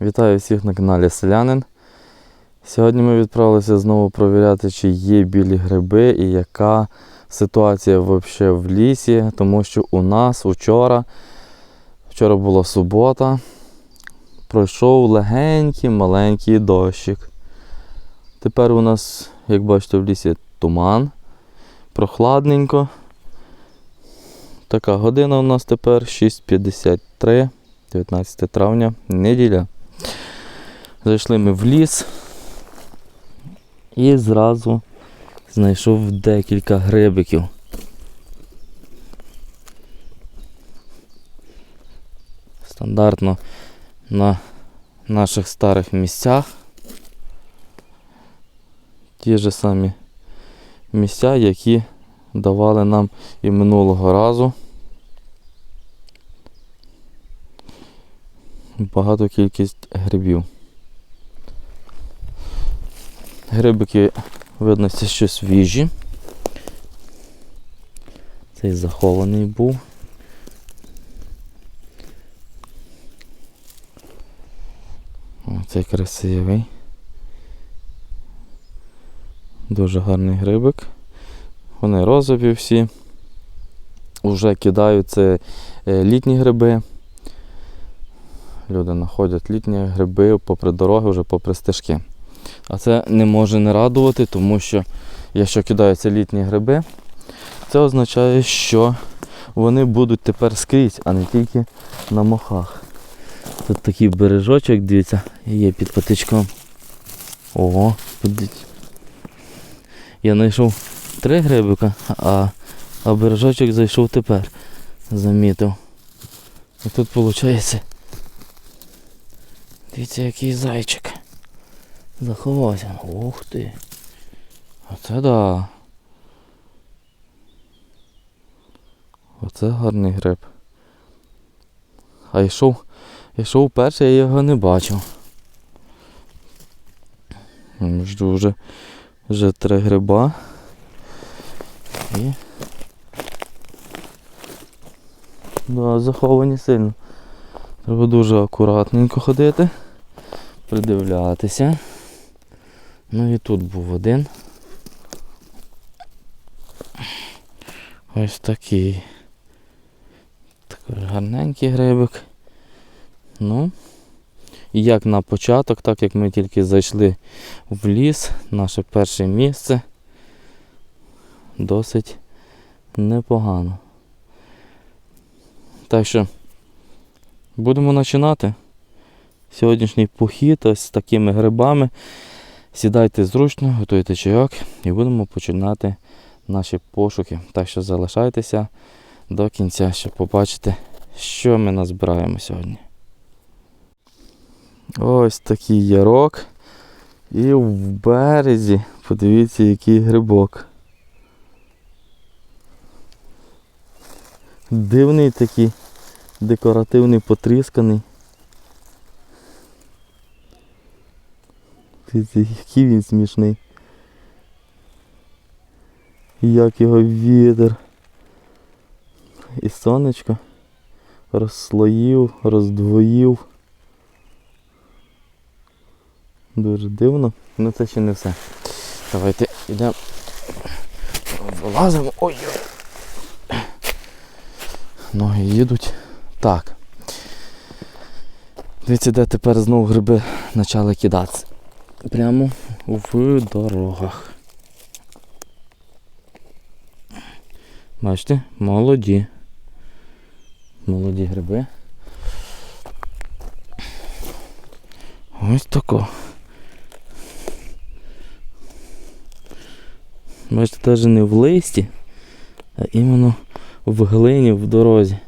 Вітаю всіх на каналі Селянин. Сьогодні ми відправилися знову провіряти, чи є білі гриби і яка ситуація взагалі в лісі, тому що у нас вчора, вчора була субота, пройшов легенький маленький дощик. Тепер у нас, як бачите, в лісі туман, прохладненько. Така година у нас тепер 6.53, 19 травня, неділя. Зайшли ми в ліс і зразу знайшов декілька грибиків. Стандартно на наших старих місцях. Ті ж самі місця, які давали нам і минулого разу. Багато кількість грибів. Грибики, видно, це ще свіжі. Цей захований був. Оцей красивий. Дуже гарний грибик. Вони розові всі. Уже кидають е, літні гриби. Люди знаходять літні гриби попри дороги, вже попри стежки. А це не може не радувати, тому що якщо кидаються літні гриби, це означає, що вони будуть тепер скрізь, а не тільки на мохах. Тут такий бережочок, дивіться, є під патичком. Ого, подивіться. Я знайшов три грибика, а, а бережочок зайшов тепер. Замітив. І тут виходить. Дивіться, який зайчик. Заховався. Ух ти. Оце да. Оце гарний гриб. А йшов, йшов перший, я його не бачив. Жду вже, вже три гриба. І... Да, заховані сильно. Треба дуже акуратненько ходити, придивлятися. Ну і тут був один. Ось такий. Такий гарненький грибик. Ну, і як на початок, так як ми тільки зайшли в ліс, наше перше місце досить непогано. Так що будемо починати. Сьогоднішній похід ось з такими грибами. Сідайте зручно, готуйте чайок і будемо починати наші пошуки. Так що залишайтеся до кінця, щоб побачити, що ми назбираємо сьогодні. Ось такий ярок. І в березі, подивіться, який грибок. Дивний такий, декоративний, потрісканий. Який він смішний. Як його вітер. І сонечко розслоїв, роздвоїв. Дуже дивно. Ну це ще не все. Давайте йдемо. Вилазимо. Ой-ой. Ноги їдуть. Так. Дивіться, де тепер знову гриби почали кидатися. Прямо в дорогах. Бачите, молоді. Молоді гриби. Ось тако. Бачите, навіть не в листі, а іменно в глині в дорозі.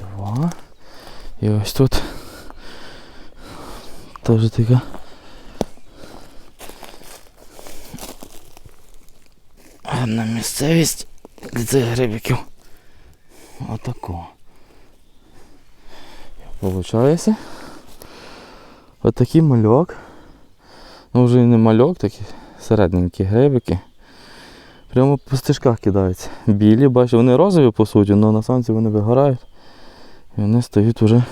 Два. І ось тут теж така. Гарна місцевість для цих грибиків. Отако. Получається. Отакий мальок. Ну вже і не мальок, такі середненькі грибики. Прямо по стежках кидаються. Білі, бачу, вони розові по суті, але на сонці вони вигорають. І вони стають уже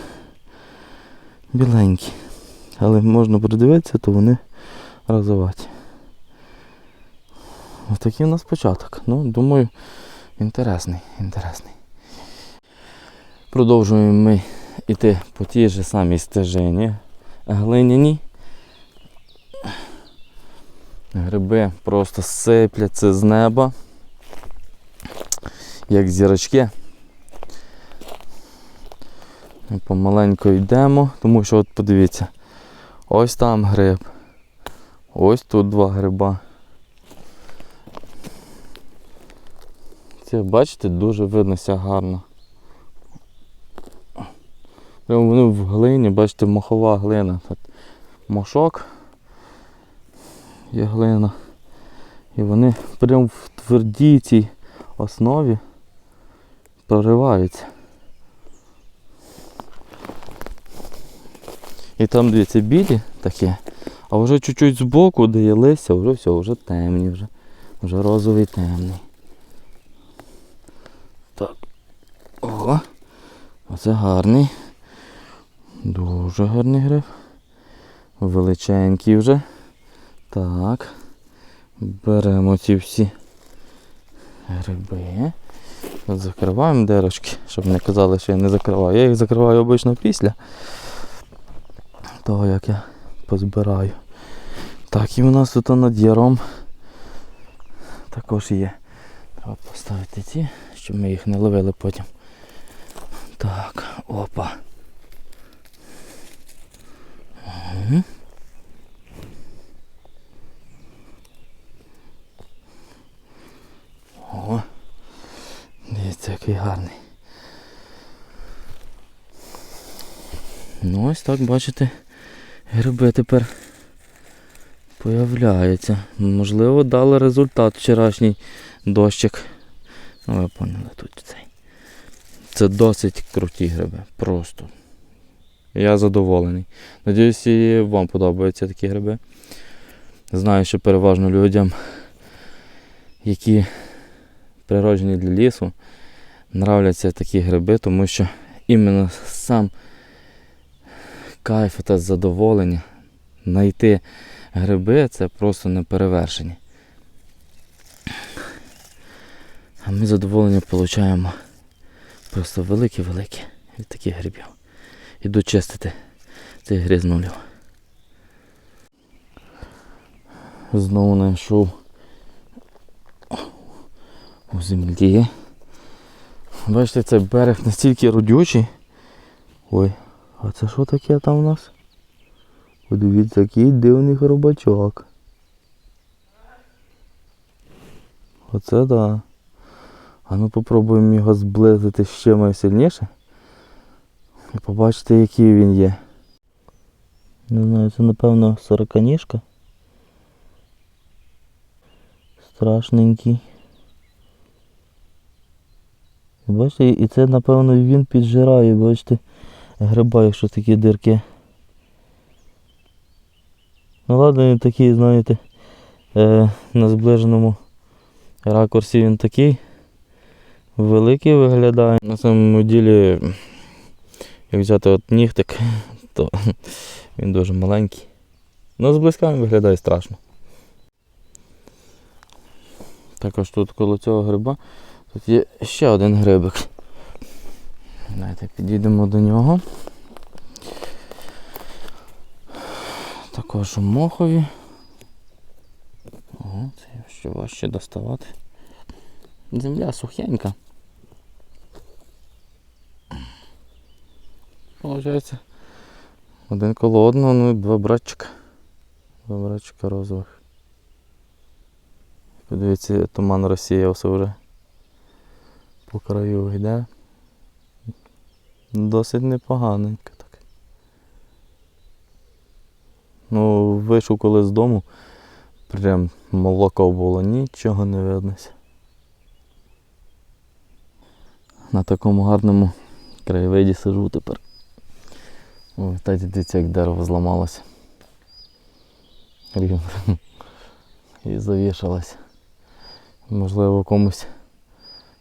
біленькі. Але можна придивитися, то вони розоваті. Ось такий у нас початок. Ну, думаю, інтересний, інтересний. Продовжуємо ми йти по тій же самій стежині глиняні. Гриби просто сипляться з неба, як зірочки. Ми помаленьку йдемо, тому що от подивіться, ось там гриб, ось тут два гриба. Це, бачите, дуже виднося гарно. Прямо вони в глині, бачите, мохова глина. Мошок є глина. І вони прямо в твердій цій основі прориваються. І там, дивіться, білі такі, а вже чуть-чуть збоку, де є листя, вже все, вже темні, вже, вже розовий темний. Так. Ого. Оце гарний. Дуже гарний гриб. Величенький вже. Так. Беремо ці всі гриби. Закриваємо дирочки, щоб не казали, що я не закриваю. Я їх закриваю обично після того, як я позбираю. Так, і у нас тут над яром також є. Треба поставити ці, щоб ми їх не ловили потім. Так, опа. Угу. О, дивіться, який гарний. Ну ось так, бачите, гриби тепер появляються. Можливо, дали результат вчорашній дощик. Ну, ви поняли тут цей. Це досить круті гриби. Просто. Я задоволений. Надіюсь, і вам подобаються такі гриби. Знаю, що переважно людям, які природжені для лісу, нравляться такі гриби, тому що іменно сам кайф та задоволення знайти гриби це просто неперевершені. А ми задоволення отримуємо просто велике-велике від таких грибів. Іду чистити цих грізнулів. Знову знайшов у землі. Бачите, цей берег настільки родючий. Ой, а це що таке там у нас? Подивіться, який дивний хробачок. Оце да. А ну попробуємо його зблизити ще найсильніше. І побачите, який він є. Не знаю, це напевно сороканіжка. Страшненький. Бачите, і це напевно він піджирає, бачите, гриба, якщо такі дирки. Ну ладно, він такий, знаєте, е, на зближеному ракурсі він такий великий виглядає. На самому ділі, як взяти от нігтик, то він дуже маленький. Ну, зблизька він виглядає страшно. Також тут коло цього гриба тут є ще один грибик. Давайте підійдемо до нього. Також у мохові. Ого, це ще важче доставати. Земля сухенька. Получається. Один коло одного, ну і два братчика. Два братчика розових. Подивіться, туман розсіявся вже. По краю йде. Досить непоганенько так. Ну, вийшов коли з дому, прям молоко було, нічого не виднося. На такому гарному краєвиді сижу тепер. Ой, та дивіться, як дерево зламалося. Рівно. І завішалось. Можливо, комусь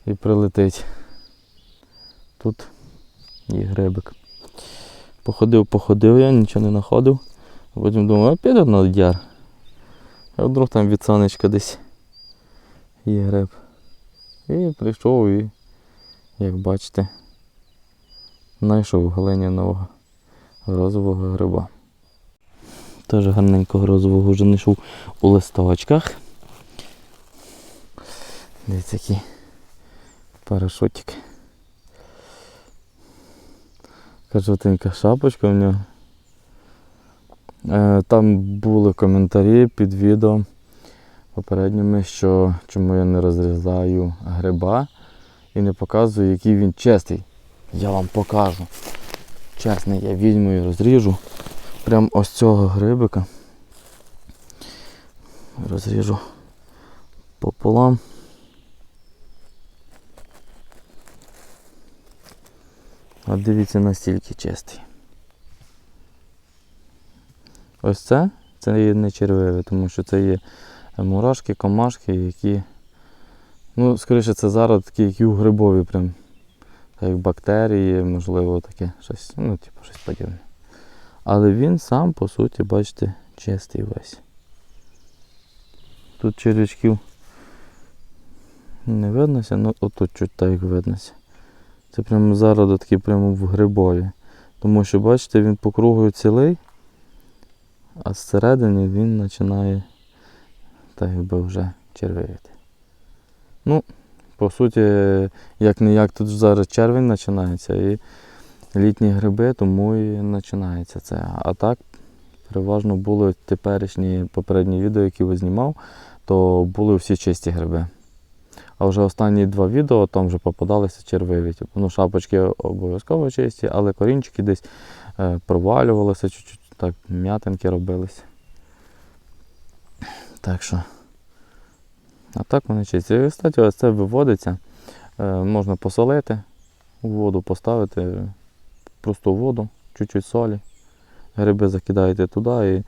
і прилетить. Тут Є грибик. Походив, походив я, нічого не знаходив. Потім думаю, а піду на яр. А вдруг там від сонечка десь є гриб. І прийшов і, як бачите, знайшов глиняного розового гриба. Теж гарненького розового вже знайшов у листочках. Дивіться який парашутик. Кажутенька шапочка в нього. Е, Там були коментарі під відео попередніми, що чому я не розрізаю гриба і не показую, який він чистий. Я вам покажу. Чесний, я візьму і розріжу. Прям ось цього грибика. Розріжу пополам. От дивіться настільки чистий. Ось це, це є не червиве, тому що це є мурашки, комашки, які. Ну, скоріше, це зародки, які у грибові прям. Як бактерії, можливо, таке щось, ну, типу, щось подібне. Але він сам, по суті, бачите, чистий весь. Тут червячків не виднося, ну отут чуть так виднося. Це прямо зародки прямо в грибові. Тому що, бачите, він по кругу цілий, а зсередини він починає так якби вже червивити. Ну, по суті, як не як тут зараз червень починається і літні гриби, тому і починається це. А так, переважно були теперішні попередні відео, які ви знімав, то були всі чисті гриби. А вже останні два відео там вже попадалися червиві. Типу, ну, шапочки обов'язково чисті, але корінчики десь е, провалювалися, чуть-чуть так м'ятинки робилися. Так що. А так вони чисті. І, кстати, ось це виводиться. Е, можна посолити, у воду поставити, просто воду, чуть-чуть солі. Гриби закидаєте туди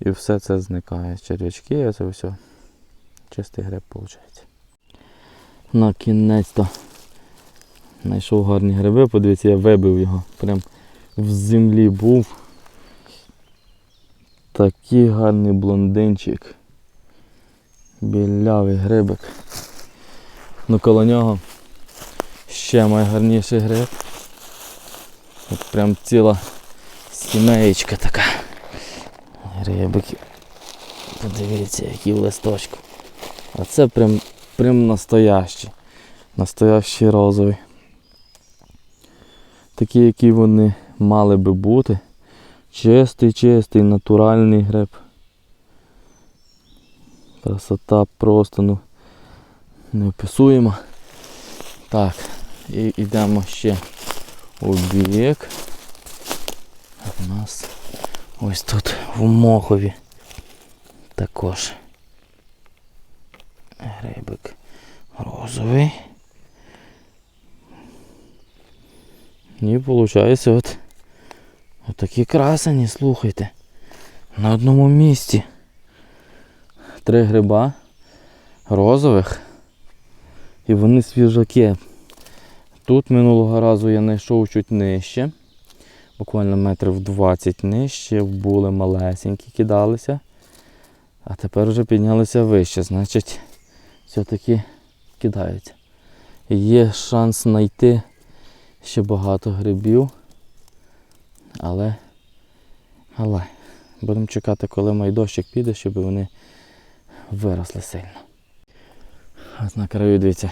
і, і все це зникає. Черв'ячки, це все. Чистий гриб виходить. На кінець-то знайшов гарні гриби, подивіться, я вибив його. Прям в землі був. Такий гарний блондинчик. Білявий грибик. Ну коло нього ще найгарніший гриб. От прям ціла сімеєчка така. Грибиків. Подивіться, які в листочку. А це прям прям настоящий. Настоящий розовий. Такі, які вони мали би бути. Чистий, чистий, натуральний гриб. Красота просто ну неописуєма. Так, і йдемо ще у бік. У нас ось тут в Мохові також грибик розовий. І виходить от, от такі красені, слухайте. На одному місці. Три гриба розових. І вони свіжаки. Тут минулого разу я знайшов чуть нижче. Буквально метрів 20 нижче, були малесенькі, кидалися. А тепер вже піднялися вище, значить все-таки кидаються. Є шанс знайти ще багато грибів. Але, але, будемо чекати, коли майдощик піде, щоб вони виросли сильно. Ось на краю дивіться,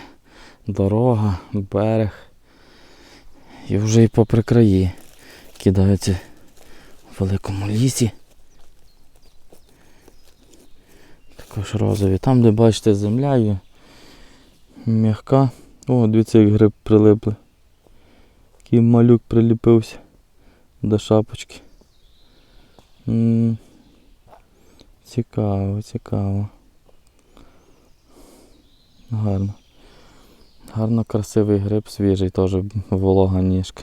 дорога, берег. І вже і попри краї кидаються в великому лісі. Також розові. Там, де бачите, земля м'яка. О, дивіться, як гриб прилипли. Такий малюк приліпився до шапочки. М -м цікаво, цікаво. Гарно. Гарно красивий гриб, свіжий, теж волога ніжка.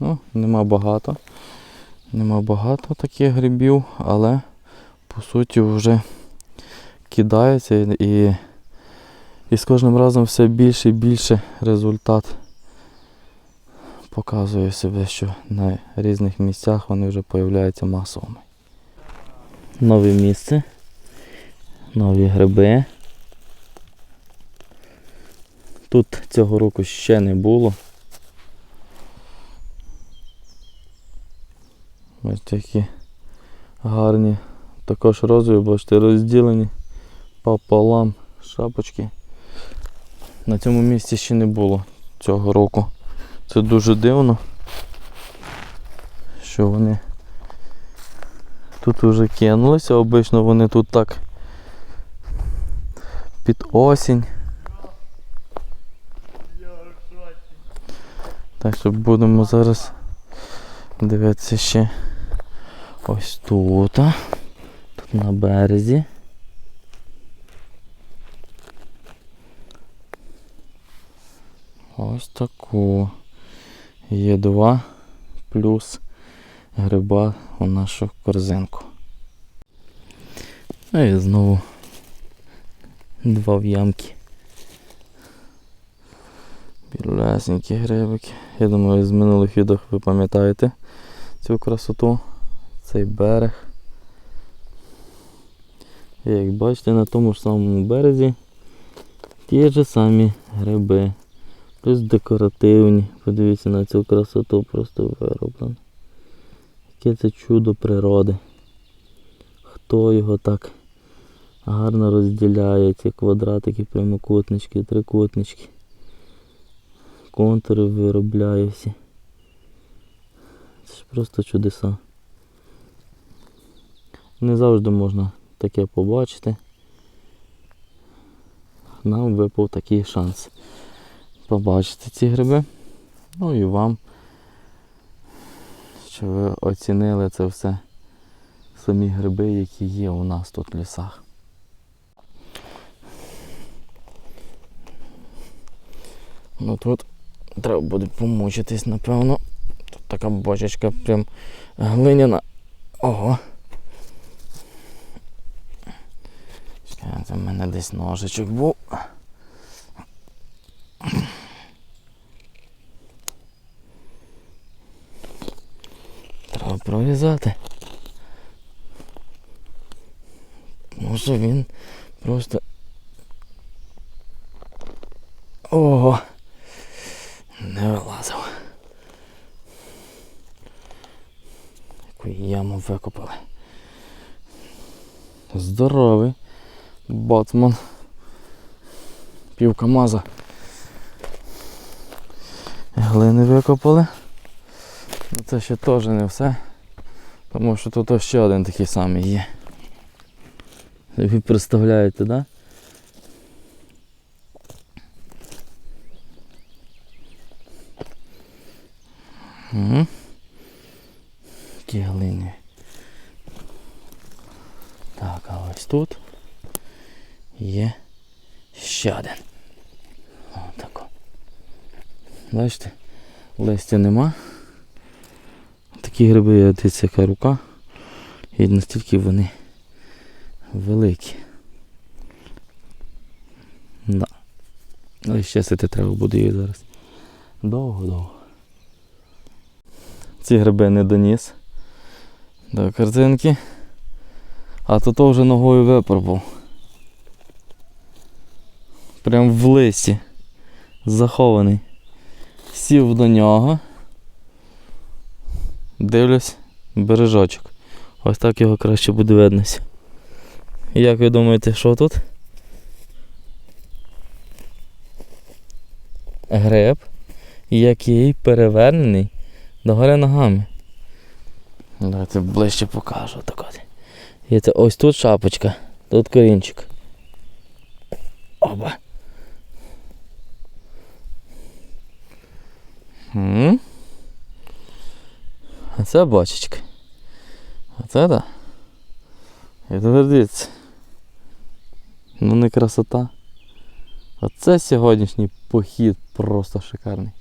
Ну, нема багато. Нема багато таких грибів, але по суті вже кидається і, і з кожним разом все більше і більше результат показує себе, що на різних місцях вони вже появляються масовими. Нове місце, нові гриби. Тут цього року ще не було. Ось такі гарні. Також розові, бачите, розділені пополам шапочки. На цьому місці ще не було цього року. Це дуже дивно, що вони тут вже кинулися. Обично вони тут так під осінь. Так що будемо зараз дивитися ще ось тут. На березі. Ось таку. Є два плюс гриба у нашу корзинку. Ну і знову два в ямки. Білесенькі грибики. Я думаю, з минулих відео ви пам'ятаєте цю красоту, цей берег. Як бачите, на тому ж самому березі ті ж самі гриби. Плюс декоративні. Подивіться на цю красоту просто вироблено. Яке це чудо природи. Хто його так гарно розділяє, ці квадратики, прямокутнички, трикутнички. Контури виробляє всі. Це ж просто чудеса. Не завжди можна таке побачити. Нам випав такий шанс побачити ці гриби. Ну і вам, що ви оцінили це все. Самі гриби, які є у нас тут в лісах. Ну тут треба буде помучитись, напевно. Тут така бочечка прям глиняна. Ого. Це в мене десь ножичок був. Треба прорізати. Може він просто. Ого! Не вилазив. Яку яму викопали. Здоровий боцман. Пів КАМАЗа. Глини викопали. Ну, Це ще теж не все. Тому що тут ще один такий самий є. Ви представляєте, да? Угу. Ті глини. Так, а ось тут є ще один. Отако. Бачите, листя нема. Такі гриби, дивіться, яка рука. І настільки вони великі. Да. Але ще сити треба буде її зараз. Довго-довго. Ці гриби не доніс до картинки. А то то вже ногою випробував. Прям в лисі. Захований. Сів до нього. Дивлюсь, бережочок. Ось так його краще буде виднося. Як ви думаєте, що тут? Гриб, який перевернений догори ногами. Давайте ближче покажу так от. І це ось тут шапочка, тут корінчик. Оба. А це бочечка. А це да. І дивіться. Ну не красота. Оце сьогоднішній похід просто шикарний.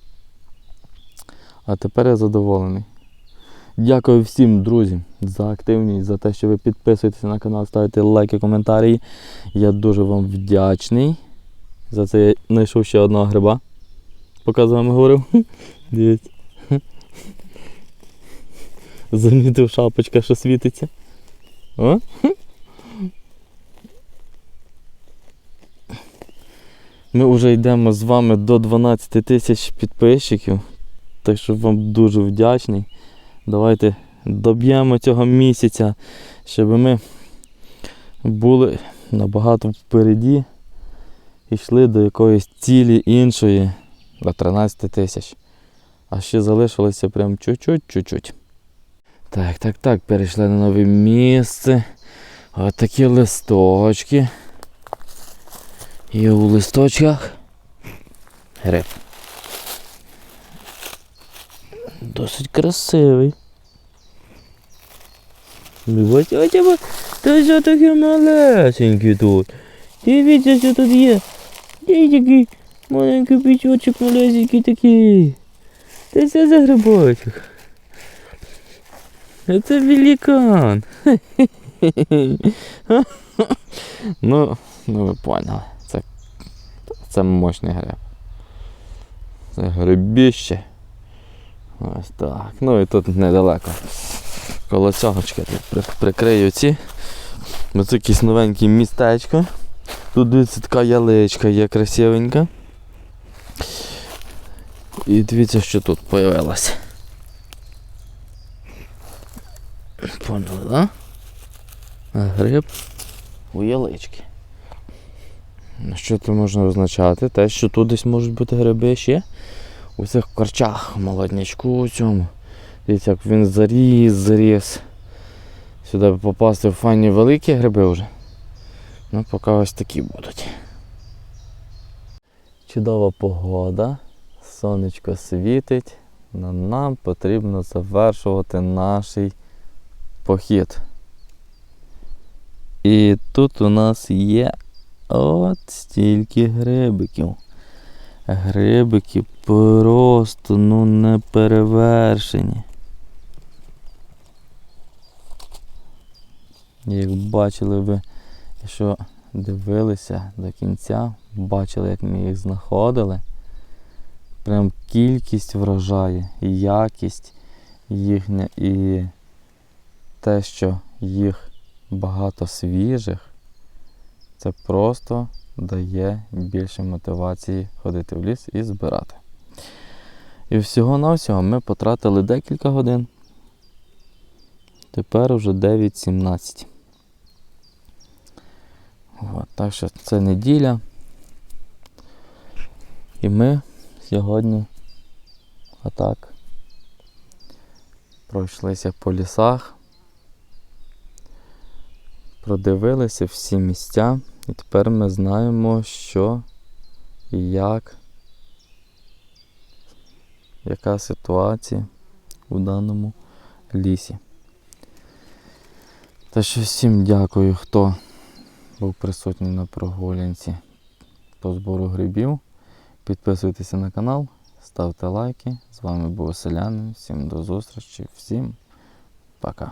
А тепер я задоволений. Дякую всім друзям за активність, за те, що ви підписуєтеся на канал, ставите лайки, коментарі. Я дуже вам вдячний. За це я знайшов ще одного гриба. Поки з вами говорив. Дивіться. Замітив шапочка, що світиться. О? Ми вже йдемо з вами до 12 тисяч підписчиків. Так що вам дуже вдячний. Давайте доб'ємо цього місяця, щоб ми були набагато впереді і йшли до якоїсь цілі іншої до 13 тисяч. А ще залишилося прям чуть-чуть, чуть-чуть. Так, так, так, перейшли на нове місце. Ось такі листочки. І у листочках гриб. Досить красивий. Дивіться, ось тебе, та що таке малесенький тут. Дивіться, що тут є. Є такий маленький пічочок малесенький такий. Та це за грибочок. Це великан. ну, ну ви поняли. Це, це мощний гриб. Це грибіще. Ось так. Ну і тут недалеко. Коло цягочки тут при- прикрию ці. Ось якесь новеньке містечко. Тут дивіться така яличка є красивенька. І дивіться, що тут появилося. Поняли? Гриб у ялички. Що це можна означати? Те, що тут десь можуть бути гриби ще у цих корчах, молоднячку у цьому. Дивіться, як він заріс, заріс. Сюди б попасти в файні великі гриби вже. Ну, поки ось такі будуть. Чудова погода, сонечко світить, но нам потрібно завершувати наш похід. І тут у нас є от стільки грибиків. Грибики просто ну не перевершені. Як бачили ви, що дивилися до кінця, бачили, як ми їх знаходили. Прям кількість вражає, і якість їхня, і те, що їх багато свіжих, це просто дає більше мотивації ходити в ліс і збирати. І всього-навсього ми потратили декілька годин. Тепер вже 9.17. От, так що це неділя. І ми сьогодні отак пройшлися по лісах, продивилися всі місця, і тепер ми знаємо, що і як, яка ситуація у даному лісі. Та що всім дякую, хто був присутній на прогулянці по збору грибів. Підписуйтеся на канал, ставте лайки. З вами був Селянин. Всім до зустрічі, всім пока.